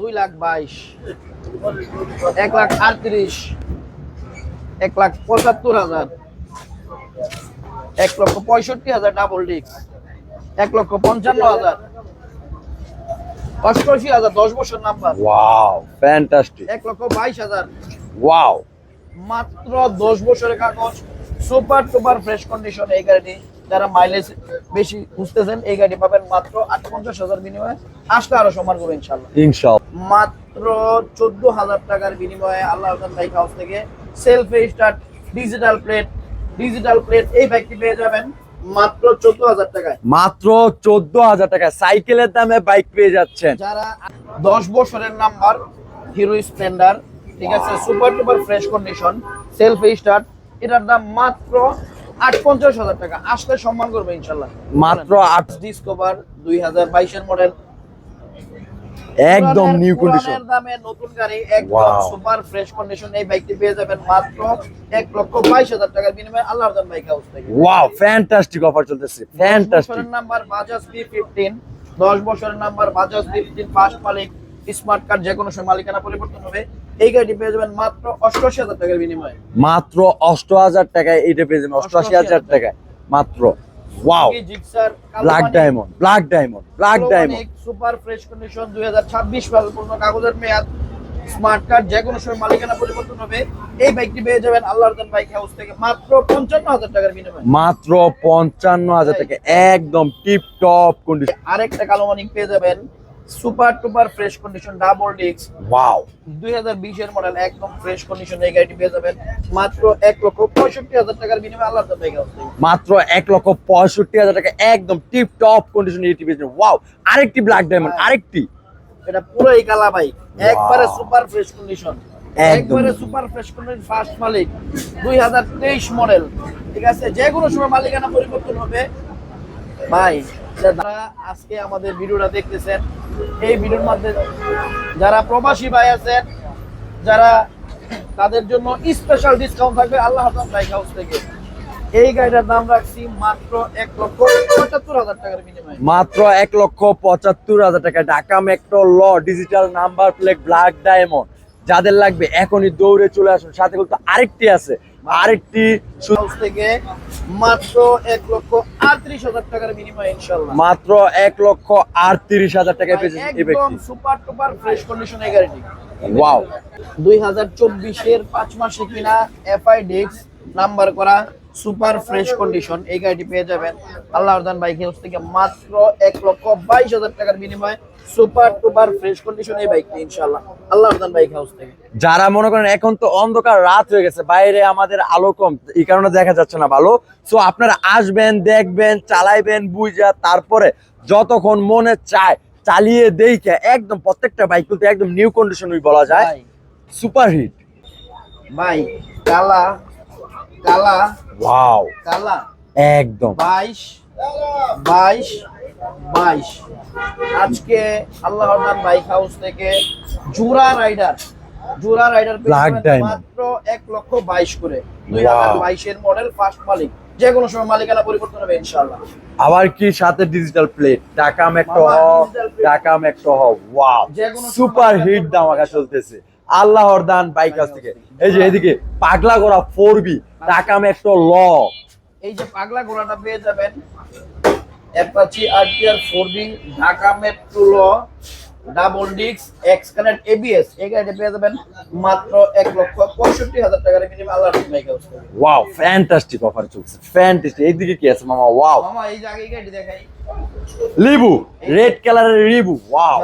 দুই লাখ বাইশ এক লাখ আটত্রিশ এক লাখ পঁচাত্তর হাজার এক লক্ষ পঁয়ষট্টি হাজার ডাবল ডিস্ক এক লক্ষ পঞ্চান্ন হাজার অষ্টআশি হাজার দশ বছর নাম্বার ওয়াও ফ্যান্টাস্টিক এক লক্ষ বাইশ হাজার। ওয়াও মাত্র দশ বছরের কাগজ সুপার টুপার ফ্রেশ কন্ডিশন এই গাড়িটি। যারা মাইলেজ বেশি খুঁজতেছেন এই গাড়ি পাবেন মাত্র আট পঞ্চাশ হাজার বিনিময়ে। আসলে আরও সমান করব ইনশাল্লাহ ইনশাআল্লাহ। মাত্র চোদ্দ হাজার টাকার বিনিময়ে আল্লাহ বাইক হাউস থেকে self start digital plate digital plate এই বাইকটি পেয়ে যাবেন মাত্র চোদ্দ হাজার টাকায়। মাত্র চোদ্দ হাজার টাকা সাইকেলের দামে বাইক পেয়ে যাচ্ছেন। যারা দশ বছরের নাম্বার হিরো স্প্লেন্ডার ঠিক আছে super duper fresh condition self start এটার দাম মাত্র আট পঞ্চাশ হাজার টাকা। আসলে সম্মান করবে ইনশাল্লাহ। মাত্র আট ডিসকভার দুই হাজার বাইশের মডেল একদম নিউ কন্ডিশন দামে নতুন গাড়ি একদম সুপার ফ্রেশ কন্ডিশন এই বাইকটি পেয়ে যাবেন মাত্র এক লক্ষ হাজার টাকার বিনিময়ে আল্লাহ হাসান বাইক হাউস থেকে। ওয়াও ফ্যান্টাস্টিক অফার চলতেছে। Fantastic number Bajaj B fifteen দশ বছরের নাম্বার বাজাজ মালিক স্মার্ট কার্ড যে কোনো সময় মালিকানা পরিবর্তন হবে। এই গাড়িটি পেয়ে যাবেন মাত্র অষ্টআশি হাজার টাকার বিনিময়ে। মাত্র অষ্ট হাজার টাকায় এটা পেয়ে যাবেন অষ্টআশি হাজার টাকায়। মাত্র wow black diamond black diamond black diamond super fresh condition দুই হাজার ছাব্বিশ সাল কাগজের মেয়াদ। স্মার্ট কার্ড যে কোনো সময় মালিকানা পরিবর্তন হবে। এই বাইকটি পেয়ে যাবেন বাইক হাউস থেকে মাত্র পঞ্চান্ন হাজার টাকার বিনিময়ে। মাত্র পঞ্চান্ন হাজার টাকা একদম টিপ টপ কন্ডিশন আরেকটা কালো মানিক পেয়ে যাবেন super duper fresh condition double disc wow দুই হাজার বিশের মডেল একদম ফ্রেশ কন্ডিশন এই গাড়িটি পেয়ে যাবেন। মাত্র এক লক্ষ পঁয়ষট্টি হাজার টাকার বিনিময়ে আল্লাহ বাইক হাউস মাত্র এক লক্ষ পঁয়ষট্টি হাজার টাকা একদম টিপ টপ কন্ডিশন এটি পেয়েছেন ওয়াও আরেকটি ব্ল্যাক ডায়মন্ড আরেকটি। এটা পুরোই কালা বাইক একবারে সুপার ফ্রেশ কন্ডিশন একবারে সুপার ফ্রেশ কন্ডিশন ফার্স্ট মালিক। দুই হাজার তেইশ মডেল ঠিক আছে? যে কোনো সময় মালিকানা পরিবর্তন হবে। ভাই আজকে আমাদের ভিডিওটা দেখতেছেন এই ভিডিওর মধ্যে যারা প্রবাসী ভাই আছেন যারা তাদের জন্য স্পেশাল ডিসকাউন্ট থাকবে আল্লাহ হাসান বাইক হাউস থেকে। এই গাড়িটার দাম রাখছি মাত্র এক লক্ষ পঁচাত্তর হাজার টাকার বিনিময়ে। মাত্র এক লক্ষ পঁচাত্তর হাজার টাকা ঢাকা মেট্রো ল digital number plate black diamond. যাদের লাগবে এখনই দৌড়ে চলে আসুন সাথে কিন্তু আরেকটি আছে। আরেকটি থেকে মাত্র এক লক্ষ আটত্রিশ হাজার টাকার বিনিময়ে ইনশাল্লাহ মাত্র এক লক্ষ আটত্রিশ হাজার টাকায় পেয়েছেন একদম সুপার টুপার ফ্রেশ কন্ডিশন গাড়িটি। ওয়াও দুই হাজার চব্বিশের পাঁচ মাসে কিনা এফআই ডেক্স নাম্বার করা সুপার ফ্রেশ কন্ডিশন এই গাড়িটি পেয়ে যাবেন। আল্লাহ বাইক হাউস থেকে মাত্র এক লক্ষ বাইশ হাজার টাকার বিনিময়ে সুপার টুপার ফ্রেশ কন্ডিশন এই বাইকটি ইনশাল্লাহ আল্লাহ বাইক হাউস থেকে। যারা মনে করেন এখন তো অন্ধকার রাত হয়ে গেছে বাইরে আমাদের আলো কম এই কারণে দেখা যাচ্ছে না ভালো। সো আপনারা আসবেন দেখবেন চালাইবেন বুঝা তারপরে যতক্ষণ মনে চায় চালিয়ে দেখে একদম প্রত্যেকটা বাইক কিন্তু একদম নিউ কন্ডিশনই বলা যায়। সুপার হিট ভাই কালা কালা। ওয়াও কালা। একদম। বাইশ বাইশ বাইশ। আজকে আল্লাহ বাইক হাউস থেকে জুরা রাইডার জুরা রাইডার. মাত্র এক লক্ষ বাইশ করে। দুই হাজার বাইশের মডেল ফার্স্ট মালিক। যে কোনো সময় মালিকানা পরিবর্তন হবে ইনশাল্লাহ আবার কি সাথে digital plate Dhaka metro. Dhaka metro wow super hit দামাকা চলতেছে। আল্লাহর দান বাইক কাছ থেকে। এই যে এদিকে পাগলা করা ফোর বি ঢাকা মেট্রো ল। এই যে পাগলা ঘোড়াটা পেয়ে যাবেন Apache RTR four B Dhaka metro ল ডাবল ডিক্স এক্স কানেক্ট এবিএস এই গাড়িটা পেয়ে যাবেন মাত্র এক লক্ষ পঁয়ষট্টি হাজার টাকার মিনিমাম আল্লাহ bike house wow fantastic offer চলছে। ফ্যান্টাস্টিক এইদিকে কি আছে মামা? ওয়াও মামা এই জায়গায় গাড়ি দেখাই। লিবু রেড কালারের রিবু ওয়াও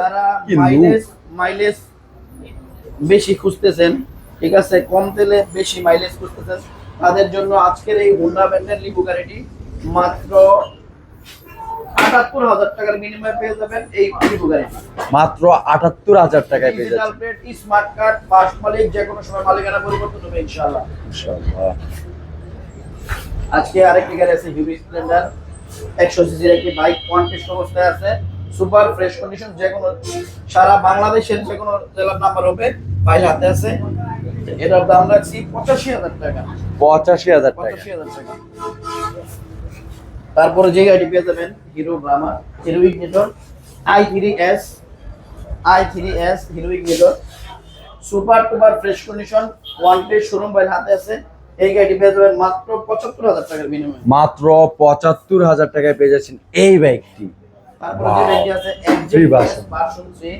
কি মাইলেজ মাইলেজ বেশি খুঁজতেছেন ঠিক আছে? কম তেলে বেশি মাইলেজ খুঁজতেছেন। তাদের জন্য আজকের এই হোন্ডা ব্র্যান্ডের লিবু গাড়িটি মাত্র আটাত্তর হাজার টাকার বিনিময়ে পেয়ে যাবেন এই লিবু গাড়িটি। মাত্র আটাত্তর হাজার টাকায় পেয়ে যাচ্ছে প্লেট স্মার্ট কার্ড ফার্স্ট মালিক যে কোনো সময় মালিকানা পরিবর্তন হবে ইনশাআল্লাহ। ইনশাআল্লাহ। আজকে আরেকটি গাড়ি আছে হিরো স্প্লেন্ডার একশো সিসির একটি বাইক ওয়ান টেস্ট অবস্থায় আছে। সুপার ফ্রেশ কন্ডিশন যে কোনো সারা বাংলাদেশের যে কোনো জেলার নাম্বার হবে। ফাইল হাতে আছে। এটার দাম রাখছি পঁচাশি হাজার টাকা। পঁচাশি হাজার টাকা। তারপরে যে গাড়ি পেয়ে যাবেন Hero Hero Ignitor I three S I three S Hero Ignitor super duper fresh condition one showroom বাইর হাতে আছে। এই গাড়িটি পেয়ে যাবেন মাত্র পঁচাত্তর হাজার টাকার বিনিময়ে মাত্র পঁচাত্তর হাজার টাকায় পেয়ে যাচ্ছেন এই বাইকটি তারপরে যে. গাড়িটি আছে Three version. ভার্সন 3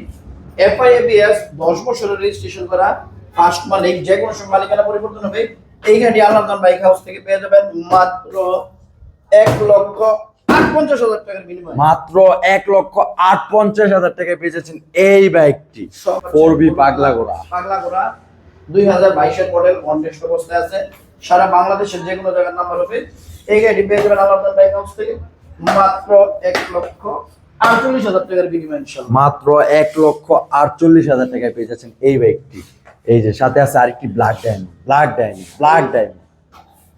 এফআইএবিএস 10 বছরের রেজিস্ট্রেশন করা ফার্স্ট মালিক যে কোনো সময় মালিকানা পরিবর্তন হবে। এই গাড়ি আলাদান বাইক হাউস থেকে পেয়ে যাবেন মাত্র এক লক্ষ মাত্র এক লক্ষ আট পঞ্চাশ হাজার টাকায় পেয়ে যাচ্ছেন এই বাইকটি। ফোর বি পাগলা গোড়া পাগলা করা দুই হাজার বাইশের মডেল কন্টেস্ট অবস্থায় আছে। সারা বাংলাদেশের যে কোনো জায়গার নাম্বার হবে। এই গাড়ি পেয়ে যাবেন আলাদান বাইক হাউস থেকে মাত্র এক লক্ষ আটচল্লিশ হাজার টাকার বিনিময়ে মাত্র এক লক্ষ আটচল্লিশ হাজার টাকায় পেয়ে যাচ্ছেন এই বাইকটি এই যে সাথে আছে আরেকটি black diamond black diamond black diamond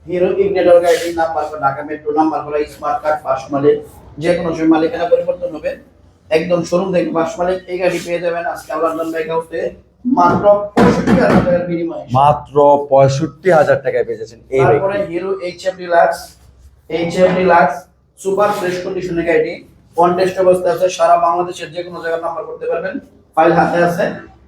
Hero Ignitor number করা ঢাকা মেট্রো নাম্বার করা স্মার্ট কার্ড পাস মালিক যে কোনো সময় মালিকানা পরিবর্তন হবে। একদম শোরুম থেকে পাস মালিক এই গাড়ি পেয়ে যাবেন আজকে আলাদান বাইক হাউস মাত্র পঁয়ষট্টি হাজার টাকার বিনিময়ে মাত্র পঁয়ষট্টি হাজার টাকায় পেয়ে যাচ্ছেন এই Hero Deluxe HF Deluxe super fresh কন্ডিশনের গাড়ি। কন্টেস্ট অবস্থায় আছে সারা বাংলাদেশের যে কোনো জায়গায় নাম্বার করতে পারবেন। ফাইল হাতে আছে।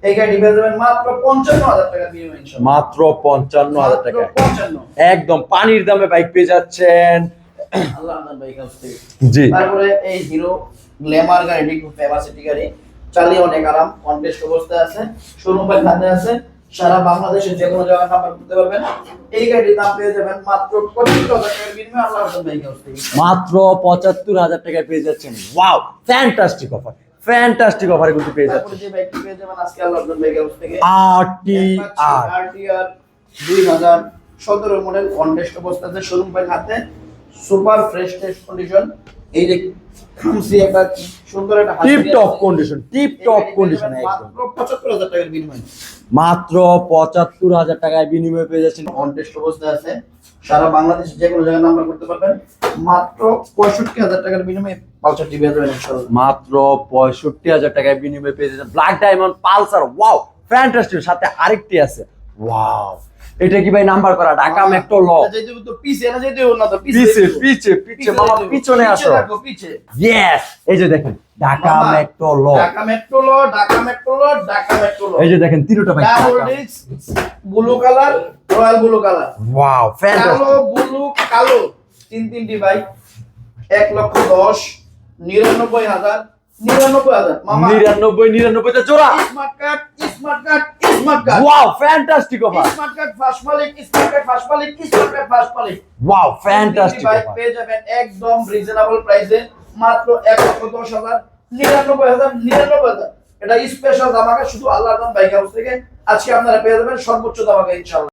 এই গাড়ি পেয়ে যাবেন মাত্র পঞ্চান্ন হাজার বিনিময়ে ইনশাল্লাহ মাত্র পঞ্চান্ন হাজার পঞ্চান্ন। একদম পানির দামে বাইক পেয়ে যাচ্ছেন। জি। তারপরে এই হিরো গ্ল্যামার গাড়িটি খুব ফেমাস একটি গাড়ি। চালিয়ে অনেক আরাম। কন্টেস্ট অবস্থায় আছে। শোরুম বাইক হাতে আছে। সারা বাংলাদেশের যে কোনো জায়গায় নাম্বার করতে পারবেন। এই গাড়ির দাম পেয়ে যাবেন মাত্র পঁচিশ হাজার টাকার বিনিময়ে আল্লাহ হাউস থেকে মাত্র পঁচাত্তর হাজার টাকায় পেয়ে যাচ্ছেন। ওয়াও ফ্যান্টাস্টিক অফার ফ্যান্টাস্টিক অফারে কিন্তু পেয়ে যাচ্ছেন। যে বাইকটি পেয়ে যাবেন আজকে আল্লাহ বাইক হাউস থেকে। আর টি আর আরটিআর দুই হাজার সতেরো মডেল কন্টেস্ট অবস্থাতে শোরুম বাইক হাতে। সুপার ফ্রেশ টেস্ট কন্ডিশন এই যে খামসি একটা সুন্দর একটা tip top condition tip top condition মাত্র পঁচাত্তর হাজার টাকার বিনিময়ে। মাত্র পঁচাত্তর হাজার টাকায় বিনিময়ে পেয়ে যাচ্ছেন অবস্থায় আছে। সারা বাংলাদেশে যে কোনো জায়গায় নাম্বার করতে পারবেন। মাত্র পঁয়ষট্টি হাজার টাকার বিনিময়ে পালসার টিভি মাত্র পঁয়ষট্টি হাজার টাকায় বিনিময়ে পেয়ে যাচ্ছেন। Black diamond Pulsar wow fantastic সাথে আরেকটি আছে ওয়াও এটা কি ভাই নাম্বার করা? ঢাকা মেট্রো ল হবে তো পিছে না যেতে হবে না তো পিছে পিছে পিছে মামা পিছনে আসো। ইয়েস এই যে দেখেন ঢাকা মেট্রো ল ঢাকা মেট্রো ল ঢাকা মেট্রো ল ঢাকা মেট্রো ল এই যে দেখেন তিনটা ভাই blue colour royal blue colour wow কালো ব্লু কালো। তিন তিনটি বাইক এক লক্ষ দশ নিরানব্বই হাজার নিরানব্বই হাজার। মামা। নিরানব্বই নিরানব্বইটা জোড়া। Smart card smart card smart card wow fantastic offer smart card first মালিক স্মার্ট কার্ড ফার্স্ট মালিক স্মার্ট কার্ড ফার্স্ট মালিক। ওয়াও ফ্যান্টাস্টিক বাইক অফার পেয়ে যাবেন একদম রিজনেবল প্রাইসে মাত্র এক লক্ষ দশ হাজার নিরানব্বই হাজার নিরানব্বই হাজার। এটা স্পেশাল দামাকা শুধু আল্লাহ বাইক হাউস থেকে আজকে আপনারা পেয়ে যাবেন সর্বোচ্চ দামাকা ইনশাল্লাহ